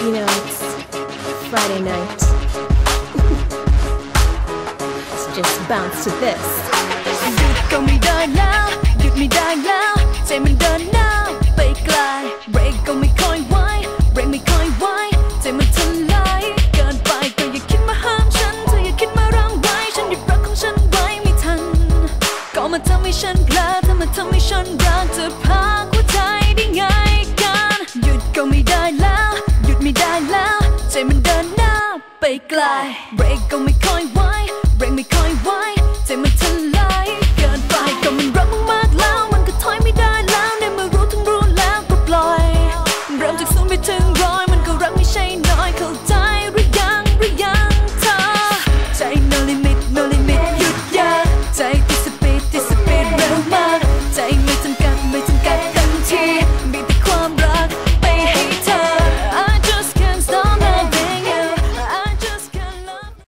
You know, it's Friday night. Let's just bounce to this. หยุดก็ไม่ได้แล้วหยุดไม่ได้แล้วใจมันเดินหน้าไปไกลเบรกก็ไม่ค่อยไหวเบรกไม่ค่อยไหวใจมันทลายเกินไปก็อย่าคิดมาห้ามฉันเธออย่าคิดมารังไว้ฉันหยุดรักของฉันไว้ไม่ทัน ก็มาทำให้ฉันพลอเธอมาทำให้ฉันรักจะพ เดินหน้าไปไกลเบรกก็ไม่ค่อย